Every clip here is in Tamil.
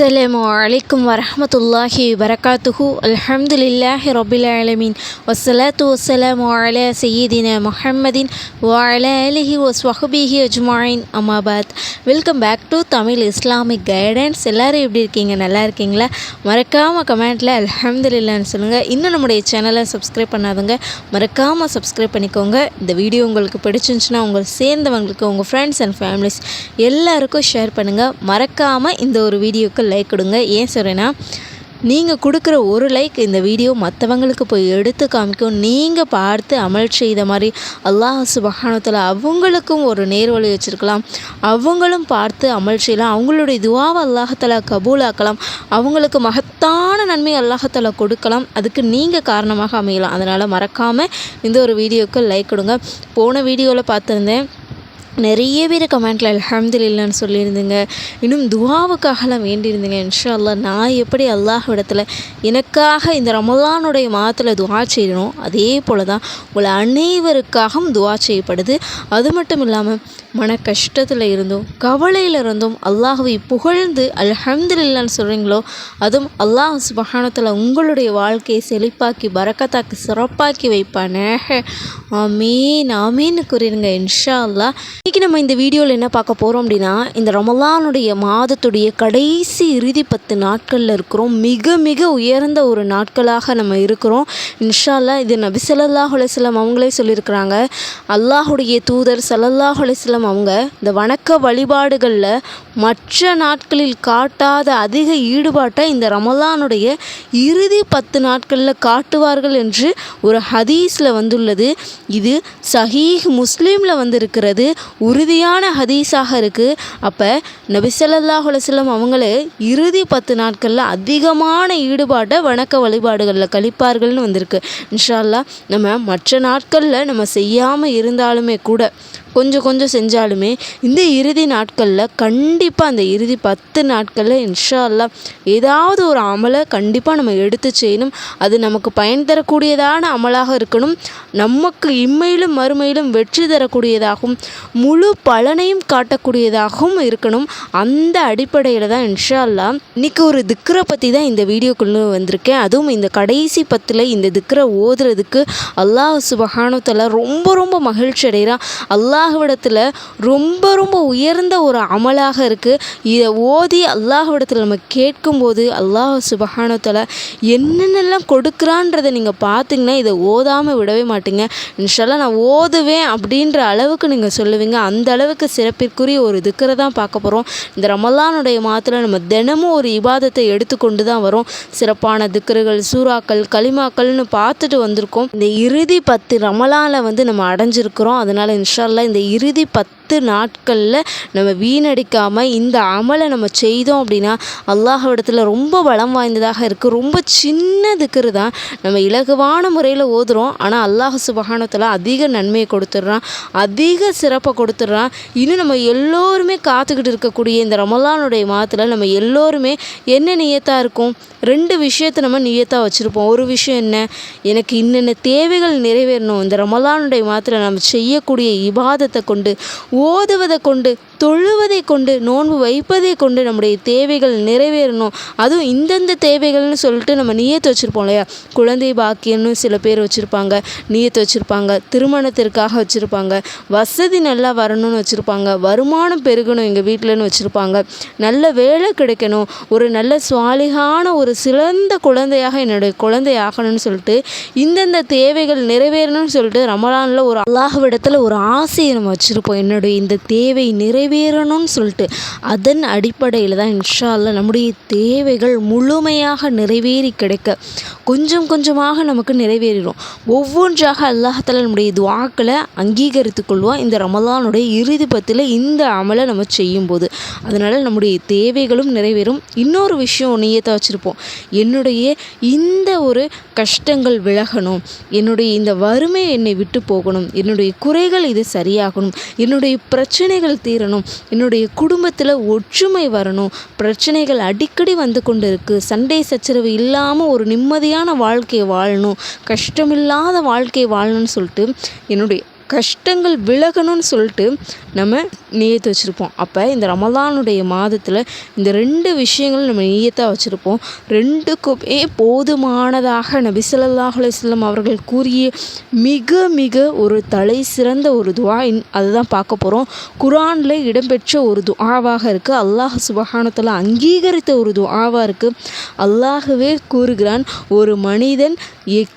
அஸ்ஸலாம் அலைக்கும் வரமத்துல்லாஹி வரகாத்துஹு அல்ஹம்துலில்லாஹி ரொபில் ஆலமீன். வசலாத்து வசலாம் வாழ சையீதின முஹம்மதின் அலஹி அலிஹி ஒஸ்வஹபிஹி அஜ்மாயின். அமாபாத் welcome back to Tamil Islamic guidance எல்லோரும் எப்படி இருக்கீங்க? நல்லா இருக்கீங்களா? மறக்காமல் கமெண்ட்டில் அல்ஹம்துலில்லான்னு சொல்லுங்கள் இன்னும் நம்முடைய சேனலை சப்ஸ்கிரைப் பண்ணாதுங்க மறக்காமல் சப்ஸ்கிரைப் பண்ணிக்கோங்க. இந்த வீடியோ உங்களுக்கு பிடிச்சிருந்துச்சுன்னா உங்கள் சேர்ந்தவங்களுக்கு உங்கள் ஃப்ரெண்ட்ஸ் அண்ட் ஃபேமிலிஸ் எல்லாருக்கும் ஷேர் பண்ணுங்கள் மறக்காமல் இந்த ஒரு வீடியோக்கள் லைக் கொடுங்க. ஏன் சொல்கிறேன்னா நீங்கள் கொடுக்குற ஒரு லைக் இந்த வீடியோ மற்றவங்களுக்கு போய் எடுத்து காமிக்கும். நீங்கள் பார்த்து அமல் செய்த மாதிரி அல்லாஹ் சுபஹானத்தில் அவங்களுக்கும் ஒரு நேர்வழி வச்சுருக்கலாம். அவங்களும் பார்த்து அமல் செய்யலாம். அவங்களுடைய துவாவை அல்லாஹத்தாலா கபூலாக்கலாம். அவங்களுக்கு மகத்தான நன்மை அல்லாஹத்தாலா கொடுக்கலாம். அதுக்கு நீங்கள் காரணமாக அமையலாம். அதனால் மறக்காமல் இந்த ஒரு வீடியோவுக்கு லைக் கொடுங்க. போன வீடியோவில் பார்த்துருந்தேன் நிறைய பேர் கமெண்ட்டில் அல்ஹம்துலில்லான்னு சொல்லியிருந்தீங்க. இன்னும் துவாவுக்காகலாம் வேண்டியிருந்தீங்க. இன்ஷா அல்லாஹ் நான் எப்படி அல்லாஹ் இடத்துல எனக்காக இந்த ரமலானுடைய மாதத்தில் துவா செய்யணும் அதே போல் தான் உங்களை அனைவருக்காகவும் துவா செய்யப்படுது. அது மட்டும் இல்லாமல் மன கஷ்டத்தில் இருந்தும் கவலையில் இருந்தும் அல்லாஹுவை புகழ்ந்து அல்ஹம்துலில்லான்னு சொல்கிறீங்களோ அதுவும் அல்லாஹ் சுபஹானத்தில் உங்களுடைய வாழ்க்கையை செழிப்பாக்கி பறக்கத்தாக்கி சிறப்பாக்கி வைப்பானே ஆமீன் ஆமீன்னு கூறிடுங்க. இன்ஷா அல்லாஹ் இன்றைக்கி நம்ம இந்த வீடியோவில் என்ன பார்க்க போகிறோம் அப்படின்னா இந்த ரமலானுடைய மாதத்துடைய கடைசி இறுதி பத்து நாட்களில் இருக்கிறோம். மிக மிக உயர்ந்த ஒரு நாட்களாக நம்ம இருக்கிறோம். இன்ஷா இது நபி சல்லாஹ் அலைஹி அவங்களே சொல்லியிருக்கிறாங்க. அல்லாஹுடைய தூதர் சல்லல்லாஹ் அலைஹி அவங்க இந்த வணக்க வழிபாடுகளில் மற்ற நாட்களில் காட்டாத அதிக ஈடுபாட்டை இந்த ரமலானுடைய இறுதி பத்து நாட்களில் காட்டுவார்கள் என்று ஒரு ஹதீஸில் வந்துள்ளது. இது சஹீஹ் முஸ்லீமில் வந்திருக்கிறது. உறுதியான ஹதீஸாக இருக்குது அப்போ நபி ஸல்லல்லாஹு அவங்களே இறுதி பத்து நாட்களில் அதிகமான ஈடுபாட்டை வணக்க வழிபாடுகளில் கழிப்பார்கள்னு வந்திருக்கு. இன்ஷா அல்லாஹ் நம்ம மற்ற நாட்களில் நம்ம செய்யாமல் இருந்தாலுமே கூட கொஞ்சம் கொஞ்சம் செஞ்சாலுமே இந்த இறுதி நாட்களில் கண்டிப்பாக அந்த இறுதி பத்து நாட்களில் இன்ஷா அல்லா ஏதாவது ஒரு அமலை கண்டிப்பாக நம்ம எடுத்து செய்யணும். அது நமக்கு பயன் தரக்கூடியதான அமலாக இருக்கணும். நமக்கு இம்மையிலும் மறுமையிலும் வெற்றி தரக்கூடியதாகவும் முழு பலனையும் காட்டக்கூடியதாகவும் இருக்கணும். அந்த அடிப்படையில் தான் இன்ஷா அல்லாஹ் இன்னைக்கு ஒரு திக்ரை பற்றி தான் இந்த வீடியோக்குள்ளே வந்திருக்கேன். அதுவும் இந்த கடைசி பத்தில் இந்த திக்ரை ஓதுறதுக்கு அல்லாஹ் சுபஹானுத்தலா ரொம்ப ரொம்ப மகிழ்ச்சி அடைகிறான் அல்லாஹ்விடத்தில் ரொம்ப ரொம்ப உயர்ந்த ஒரு அமலாக இருக்குது இதை ஓதி அல்லாஹ்விடத்தில் நம்ம கேட்கும்போது அல்லாஹ் சுபஹானத்தில் என்னென்னலாம் கொடுக்குறான்றதை நீங்கள் பார்த்தீங்கன்னா இதை ஓதாமல் விடவே மாட்டீங்க. இன்ஷால்லாம் நான் ஓதுவேன் அப்படின்ற அளவுக்கு நீங்கள் சொல்லுவீங்க. அந்த அளவுக்கு சிறப்பிற்குரிய ஒரு திக்கரை தான் பார்க்க போகிறோம் இந்த ரமலானுடைய மாதத்தில் நம்ம தினமும் ஒரு இபாதத்தை எடுத்துக்கொண்டு தான் வரோம். சிறப்பான திக்கர்கள் சூறாக்கள் களிமாக்கள்னு பார்த்துட்டு வந்திருக்கோம். இந்த இறுதி பத்து ரமலானில் வந்து நம்ம அடைஞ்சிருக்கிறோம். அதனால் இன்ஷால்லாம் இந்த இறுதி பத்து நாட்களில் நம்ம வீணடிக்காமல் இந்த அமலை நம்ம செய்தோம் அப்படின்னா அல்லாஹவிடத்தில் ரொம்ப பலம் வாய்ந்ததாக இருக்குது ரொம்ப சின்ன தான். நம்ம இலகுவான முறையில் ஓதுறோம். ஆனால் அல்லாஹ் சுபகானத்தில் அதிக நன்மையை கொடுத்துட்றான். அதிக சிறப்பை கொடுத்துட்றான். இன்னும் நம்ம எல்லோருமே காத்துக்கிட்டு இருக்கக்கூடிய இந்த ரமலானுடைய மாதத்தில் நம்ம எல்லோருமே என்ன நியத்தாக இருக்கும்? ரெண்டு விஷயத்தை நம்ம நியத்தாக வச்சுருப்போம். ஒரு விஷயம் என்ன? எனக்கு இன்னென்ன தேவைகள் நிறைவேறணும். இந்த ரமலானுடைய மாதத்தில் நம்ம செய்யக்கூடிய இபாதத்தை கொண்டு ஓதுவதை கொண்டு தொழுவதை கொண்டு நோன்பு வைப்பதை கொண்டு நம்முடைய தேவைகள் நிறைவேறணும். அதுவும் இந்தந்த தேவைகள்னு சொல்லிட்டு நம்ம நியத்து வச்சுருப்போம் இல்லையா? குழந்தை பாக்கியம்னு சில பேர் வச்சுருப்பாங்க நியத்து வச்சுருப்பாங்க திருமணத்திற்காக வச்சுருப்பாங்க வசதி நல்லா வரணும்னு வச்சுருப்பாங்க வருமானம் பெருகணும் எங்கள் வீட்டிலன்னு வச்சுருப்பாங்க. நல்ல வேலை கிடைக்கணும் ஒரு நல்ல சுவாலிகான ஒரு சிறந்த குழந்தையாக என்னுடைய குழந்தை ஆகணும்னு சொல்லிட்டு இந்தந்த தேவைகள் நிறைவேறணும்னு சொல்லிட்டு ரமலானில் ஒரு அல்லாஹ்விடத்தில் ஒரு ஆசையை நம்ம வச்சுருப்போம். என்னுடைய இந்த தேவை நிறைவேறணும்னு சொல்லிட்டு அதன் அடிப்படையில் தான் இன்ஷா நம்முடைய தேவைகள் முழுமையாக நிறைவேறி கிடைக்க கொஞ்சம் கொஞ்சமாக நமக்கு நிறைவேறிடும் ஒவ்வொன்றாக அல்லாஹால நம்முடைய துவாக்களை அங்கீகரித்து கொள்வோம் இந்த ரமலானுடைய இறுதி பத்தில் இந்த அமலை நம்ம செய்யும்போது அதனால் நம்முடைய தேவைகளும் நிறைவேறும். இன்னொரு விஷயம் நீயத்தை வச்சுருப்போம். என்னுடைய இந்த ஒரு கஷ்டங்கள் விலகணும். என்னுடைய இந்த வறுமை என்னை விட்டு போகணும். என்னுடைய குறைகள் இது சரியாகணும். என்னுடைய பிரச்சனைகள் தீரணும். என்னுடைய குடும்பத்தில் ஒற்றுமை வரணும். பிரச்சனைகள் அடிக்கடி வந்து கொண்டு இருக்குது சண்டை சச்சரவு இல்லாமல் ஒரு நிம்மதியான வாழ்க்கையை வாழணும். கஷ்டமில்லாத வாழ்க்கையை வாழணும்னு சொல்லிட்டு என்னுடைய கஷ்டங்கள் விலகணும்னு சொல்லிட்டு நம்ம நியத்து வச்சுருப்போம். அப்போ இந்த ரமலானுடைய மாதத்தில் இந்த ரெண்டு விஷயங்களும் நம்ம நியத்தாக வச்சுருப்போம். ரெண்டுக்குமே போதுமானதாக நபி ஸல்லல்லாஹு அலைஹி அவர்கள் கூறிய மிக மிக ஒரு தலை சிறந்த ஒரு துவா அதுதான் பார்க்க போகிறோம் குரானில் இடம்பெற்ற ஒரு துஆவாக இருக்குது அல்லாஹ் சுபஹானத்தில் அங்கீகரித்த ஒரு துஆவாக இருக்குது அல்லாஹுவே கூறுகிறான் ஒரு மனிதன்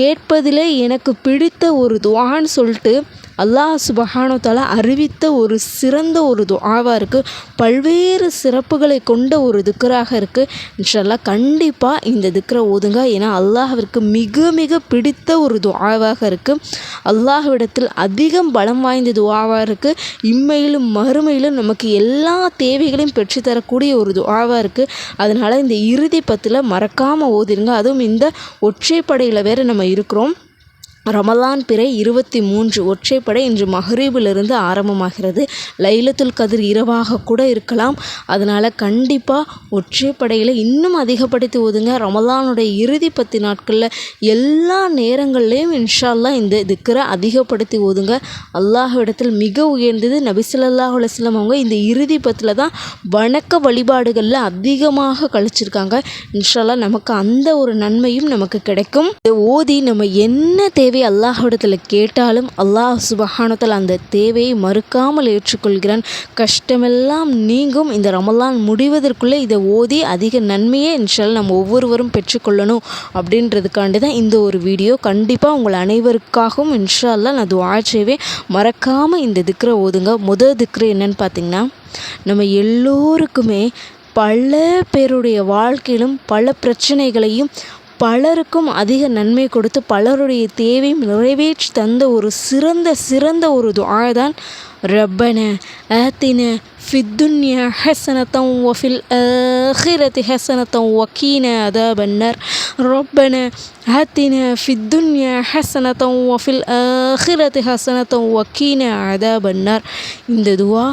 கேட்பதிலே எனக்கு பிடித்த ஒரு துவான்னு சொல்லிட்டு அல்லாஹ் சுபஹானோ தாலா அறிவித்த ஒரு சிறந்த ஒரு துஆவாக இருக்குது பல்வேறு சிறப்புகளை கொண்ட ஒரு திக்கராக இருக்குது இன்ஷல்லா கண்டிப்பாக இந்த திக்கரை ஓதுங்க. ஏன்னா அல்லாஹிற்கு மிக மிக பிடித்த ஒரு துஆவாக இருக்குது அல்லாஹ்விடத்தில் அதிகம் பலம் வாய்ந்த துஆவாக இருக்குது இம்மையிலும் மறுமையிலும் நமக்கு எல்லா தேவைகளையும் பெற்றுத்தரக்கூடிய ஒரு துஆவாக இருக்குது அதனால் இந்த இறுதி பத்தில் மறக்காமல் ஓதிருங்க. அதுவும் இந்த ஒற்றைப்படையில் வேறு நம்ம இருக்கிறோம். ரமலான் பிறை இருபத்தி மூன்று ஒற்றைப்படை இன்று மஹரீபிலிருந்து ஆரம்பமாகிறது. லைலத்துல் கதிர் இரவாக கூட இருக்கலாம். அதனால் கண்டிப்பாக ஒற்றைப்படையில் இன்னும் அதிகப்படுத்தி ஓதுங்க ரமலானுடைய இறுதி பத்து நாட்களில் எல்லா நேரங்கள்லேயும் இன்ஷால்லா இந்த திக்கரை அதிகப்படுத்தி ஓதுங்க அல்லாஹ்விடத்தில் மிக உயர்ந்தது நபிசல்லாஹ் அலுவலம் அவங்க இந்த இறுதி பத்தில் தான் வணக்க வழிபாடுகளில் அதிகமாக கழிச்சிருக்காங்க. இன்ஷால்லா நமக்கு அந்த ஒரு நன்மையும் நமக்கு கிடைக்கும். இதை ஓதி நம்ம என்ன தேவை தேவை அல்லாஹிடத்தில் கேட்டாலும் அல்லாஹ் சுபஹானத்தில் அந்த தேவையை மறுக்காமல் ஏற்றுக்கொள்கிறான். கஷ்டமெல்லாம் நீங்கும். இந்த ரமலான் முடிவதற்குள்ளே இதை ஓதி அதிக நன்மையே இன்ஷால் நம்ம ஒவ்வொருவரும் பெற்றுக்கொள்ளணும் அப்படின்றதுக்காண்டி தான் இந்த ஒரு வீடியோ. கண்டிப்பாக உங்கள் அனைவருக்காகவும் இன்ஷால்லாம் நான் துவா செய்வேன். மறக்காமல் இந்த திக்ரை ஓதுங்க. முதல் திக்ரு என்னன்னு பார்த்தீங்கன்னா நம்ம எல்லோருக்குமே பல பேருடைய வாழ்க்கையிலும் பல பிரச்சனைகளையும் பலருக்கும் அதிக நன்மை கொடுத்து பலருடைய தேவையும் நிறைவேற்றி தந்த ஒரு சிறந்த சிறந்த ஒரு துஆ தான் ரப்பன ஆத்தின ஃபித்துன்யா ஹசனத்தம் வஃபில் ஆஹிரத்தி ஹசனத்தம் வக்கீன அதபன்னர் ரப்பன ஆத்தின ஃபித்துன்யா ஹசனத்தம் வஃபில் ஆஹிரத்தி ஹசனத்தம் வக்கீன அதபன்னர் இந்த துவா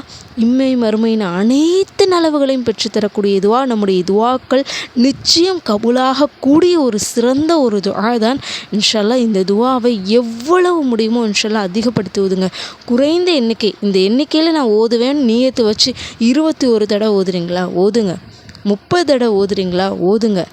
இம்மை மறுமையின் அனைத்து நலவுகளையும் பெற்றுத்தரக்கூடிய துவா. நம்முடைய துவாக்கள் நிச்சயம் கபுலாக கூடிய ஒரு சிறந்த ஒரு துவா தான். இன்ஷல்லா இந்த துவாவை எவ்வளவு முடியுமோ இன்ஷல்லா அதிகப்படுத்துவதுங்க. குறைந்த எண்ணிக்கை. இந்த எண்ணிக்கையில் நான் ஓதுவேன் நீயத்து வச்சு இருபத்தி ஒரு தடவை ஓதுறீங்களா? ஓதுங்க. முப்பது தடவை ஓதுறீங்களா? ஓதுங்க.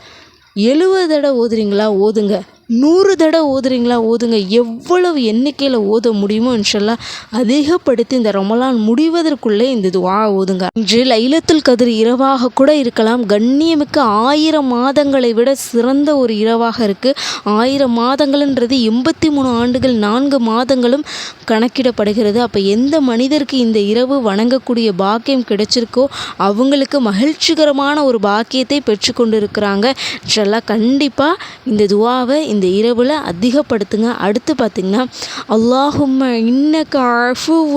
எழுபது தடவை ஓதுறீங்களா? ஓதுங்க. நூறு தடவை ஓதுறீங்களா ஓதுங்க எவ்வளவு எண்ணிக்கையில் ஓத முடியுமோ இன்ஷல்லா அதிகப்படுத்தி இந்த ரமலான் முடிவதற்குள்ளே இந்த துவா ஓதுங்க இன்று லைலத்துல் கதிர் இரவாக கூட இருக்கலாம். கண்ணியமிக்க ஆயிரம் மாதங்களை விட சிறந்த ஒரு இரவாக இருக்குது ஆயிரம் மாதங்கள்ன்றது எண்பத்தி மூணு ஆண்டுகள் நான்கு மாதங்களும் கணக்கிடப்படுகிறது. அப்போ எந்த மனிதருக்கு இந்த இரவு வணங்கக்கூடிய பாக்கியம் கிடைச்சிருக்கோ அவங்களுக்கு மகிழ்ச்சிகரமான ஒரு பாக்கியத்தை பெற்றுக்கொண்டு இருக்கிறாங்க இன்ஷல்லா கண்டிப்பாக இந்த துவாவை இந்த இரவில் அதிகப்படுத்துங்க. அடுத்து பார்த்திங்கன்னா அல்லாஹும்ம இன்னக்க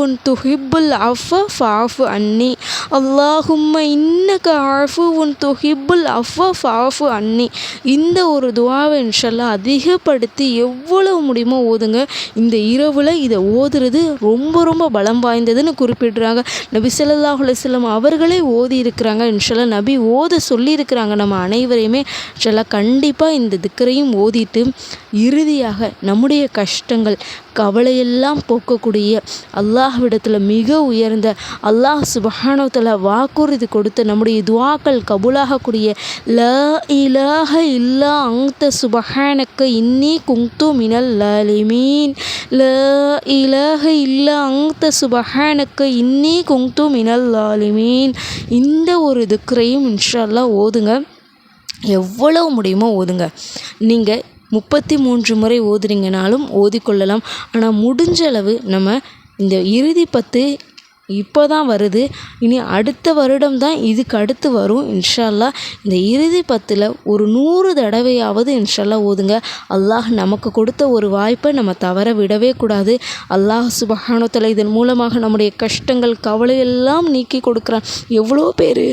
உன் துஹிப்புல் அஃப ஃபாஃபு அன்னி. அல்லாஹும்ம இன்னக்க உன் துஹிப்புல் அஃப ஃபாஃபு அன்னி. இந்த ஒரு துவாவை இன்ஷல்லா அதிகப்படுத்தி எவ்வளவு முடியுமோ ஓதுங்க. இந்த இரவில் இதை ஓதுறது ரொம்ப ரொம்ப பலம் வாய்ந்ததுன்னு குறிப்பிடுறாங்க. நபி சொல்லாஹ் அலுவலம் அவர்களே ஓதி இருக்கிறாங்க. இன்ஷல்லா நபி ஓத சொல்லியிருக்கிறாங்க நம்ம அனைவரையுமே. இன்ஷல்லா கண்டிப்பாக இந்த திக்கரையும் ஓதிட்டு இறுதியாக நம்முடைய கஷ்டங்கள் கவலையெல்லாம் போக்கக்கூடிய அல்லாஹ்விடத்தில் மிக உயர்ந்த அல்லாஹ் சுபஹானத்தில் வாக்குறுதி கொடுத்து நம்முடைய துவாக்கள் கபூலாகக்கூடிய ல இலாக இல்லா அங்த சுபஹானக்கு இன்னி குங்து மினல் லாலிமீன். ல இலாக இல்லா அங்த சுபஹானக்கு இன்னி குங்து மினல் லாலிமீன். இந்த ஒரு திக்ரையும் இன்ஷால்லாம் ஓதுங்க. எவ்வளவு முடியுமோ ஓதுங்க. நீங்கள் முப்பத்தி மூன்று முறை ஓதுறீங்கனாலும் ஓதிக்கொள்ளலாம். ஆனால் முடிஞ்ச அளவு நம்ம இந்த இறுதி பத்து இப்போ தான் வருது. இனி அடுத்த வருடம் தான் இதுக்கு அடுத்து வரும். இன்ஷால்லா இந்த இறுதி பத்தில் ஒரு நூறு தடவையாவது இன்ஷால்லா ஓதுங்க. அல்லாஹ் நமக்கு கொடுத்த ஒரு வாய்ப்பை நம்ம தவற விடவே கூடாது. அல்லாஹ் சுபஹானத்தில் இதன் மூலமாக நம்முடைய கஷ்டங்கள் கவலையெல்லாம் நீக்கி கொடுக்குறான். எவ்வளோ பேர்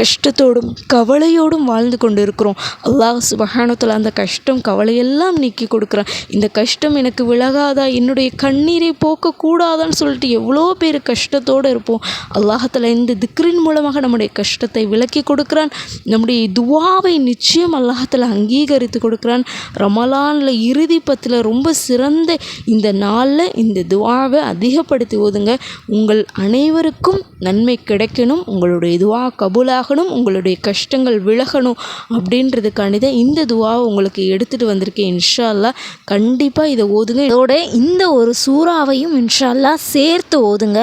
கஷ்டத்தோடும் கவலையோடும் வாழ்ந்து கொண்டு இருக்கிறோம் அல்லாஹ் சுபஹானத்தில் அந்த கஷ்டம் கவலையெல்லாம் நீக்கி கொடுக்குறான். இந்த கஷ்டம் எனக்கு விலகாதா? என்னுடைய கண்ணீரை போக்கக்கூடாதான்னு சொல்லிட்டு எவ்வளோ பேர் கஷ்டத்தோடு நம்பிக்கையோடு இருப்போம். அல்லாஹத்தில் இந்த திக்ரின் மூலமாக நம்முடைய கஷ்டத்தை விலக்கி கொடுக்குறான். நம்முடைய துவாவை நிச்சயம் அல்லாஹத்தில் அங்கீகரித்து கொடுக்குறான். ரமலானில் இறுதி பத்தில் ரொம்ப சிறந்த இந்த நாளில் இந்த துவாவை அதிகப்படுத்தி ஓதுங்க. உங்கள் அனைவருக்கும் நன்மை கிடைக்கணும். உங்களுடைய துவா கபூலாகணும். உங்களுடைய கஷ்டங்கள் விலகணும் அப்படின்றதுக்காண்டி தான் இந்த துவாவை உங்களுக்கு எடுத்துகிட்டு வந்திருக்கேன். இன்ஷா அல்லா கண்டிப்பாக இதை ஓதுங்க. இதோட இந்த ஒரு சூறாவையும் இன்ஷா அல்லா சேர்த்து ஓதுங்க.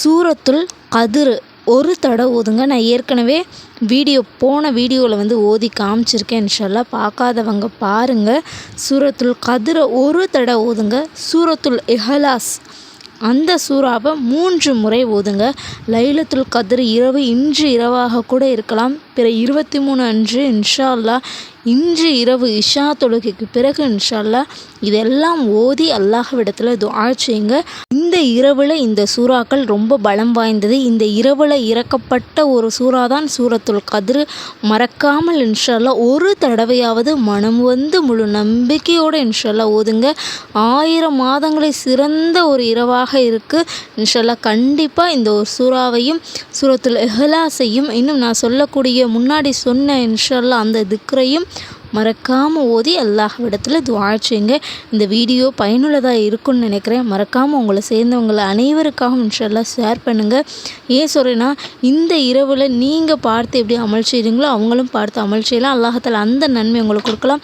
சூ சூரத்துள் கதிர் ஒரு தடவை ஓதுங்க நான் ஏற்கனவே வீடியோ போன வீடியோவில் வந்து ஓதி காமிச்சிருக்கேன். இன்ஷால்லா பார்க்காதவங்க பாருங்கள் சூரத்துல் கதிரை ஒரு தடவை ஓதுங்க சூரத்துல் இஹலாஸ் அந்த சூறாவை மூன்று முறை ஓதுங்க லைலத்துல் கதிர் இரவு இன்று இரவாக கூட இருக்கலாம். பிற இருபத்தி மூணு அன்று இன்ஷா அல்லா இன்று இரவு இஷா தொழுகைக்கு பிறகு இன்ஷா அல்லா இதெல்லாம் ஓதி அல்லாஹ்விடத்தில் துஆ செய்யுங்க. இந்த இரவில் இந்த சூறாக்கள் ரொம்ப பலம் வாய்ந்தது. இந்த இரவில் இறக்கப்பட்ட ஒரு சூறா தான் சூரத்துல் கதிர். மறக்காமல் இன்ஷால்லா ஒரு தடவையாவது மனம் வந்து முழு நம்பிக்கையோடு இன்ஷால்லா ஓதுங்க. ஆயிரம் மாதங்களை சிறந்த ஒரு இரவாக இருக்குது இன்ஷால்லா கண்டிப்பாக இந்த ஒரு சூறாவையும் சூரத்துல் எஹலாசையும் இன்னும் நான் சொல்லக்கூடிய முன்னாடி சொன்ன இன்ஷால்லா அந்த திக்ரையும் மறக்காமல் ஓதி அல்லாஹ்விடத்தில் துவா செய்யுங்க. இந்த வீடியோ பயனுள்ளதாக இருக்கும்னு நினைக்கிறேன். மறக்காமல் உங்களை சேர்ந்தவங்களை அனைவருக்காகவும் இன்ஷால்லா ஷேர் பண்ணுங்கள் ஏன் சொல்கிறேன்னா இந்த இரவில் நீங்கள் பார்த்து எப்படி அமல் செய்கிறீங்களோ அவங்களும் பார்த்து அமல் செய்யலாம். அல்லாஹத்தில் அந்த நன்மை உங்களுக்கு கொடுக்கலாம்.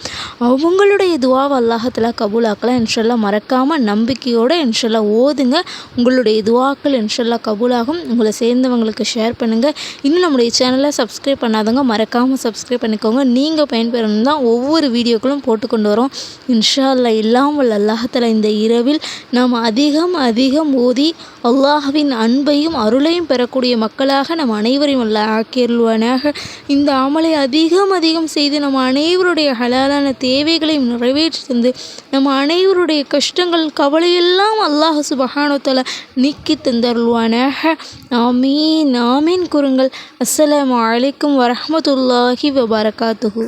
அவங்களுடைய துவாவை அல்லாஹத்தில் கபூலாக்கலாம். இன்ஷெல்லாம் மறக்காமல் நம்பிக்கையோடு இன்ஷெல்லாம் ஓதுங்க. உங்களுடைய துவாக்கள் இன்ஷெல்லாம் கபூலாகும். உங்களை சேர்ந்தவங்களுக்கு ஷேர் பண்ணுங்கள் இன்னும் நம்முடைய சேனலை சப்ஸ்கிரைப் பண்ணாதவங்க மறக்காமல் சப்ஸ்கிரைப் பண்ணிக்கோங்க. நீங்கள் பயன்பெறணும் தான் ஒவ்வொரு வீடியோக்களும் போட்டு கொண்டு வரோம். இன்ஷா அல்லா இல்லாமல் அல்லாஹத்தில் இந்த இரவில் நாம் அதிகம் அதிகம் ஓதி அல்லாஹ்வின் அன்பையும் அருளையும் பெறக்கூடிய மக்களாக நம் அனைவரையும் அல்ல ஆக்கியருள்வானாக. இந்த அமலை அதிகம் அதிகம் செய்து நம் அனைவருடைய ஹலாலான தேவைகளையும் நிறைவேற்றி தந்து நம் அனைவருடைய கஷ்டங்கள் கவலையெல்லாம் அல்லாஹ் சுபஹானோத்தல நீக்கி தந்தருள்வானாக. ஆமீன் ஆமீன் கூறுங்கள். அஸ்ஸலாமு அலைக்கும் வரமத்துல்லாஹி வபரகாத்துஹு.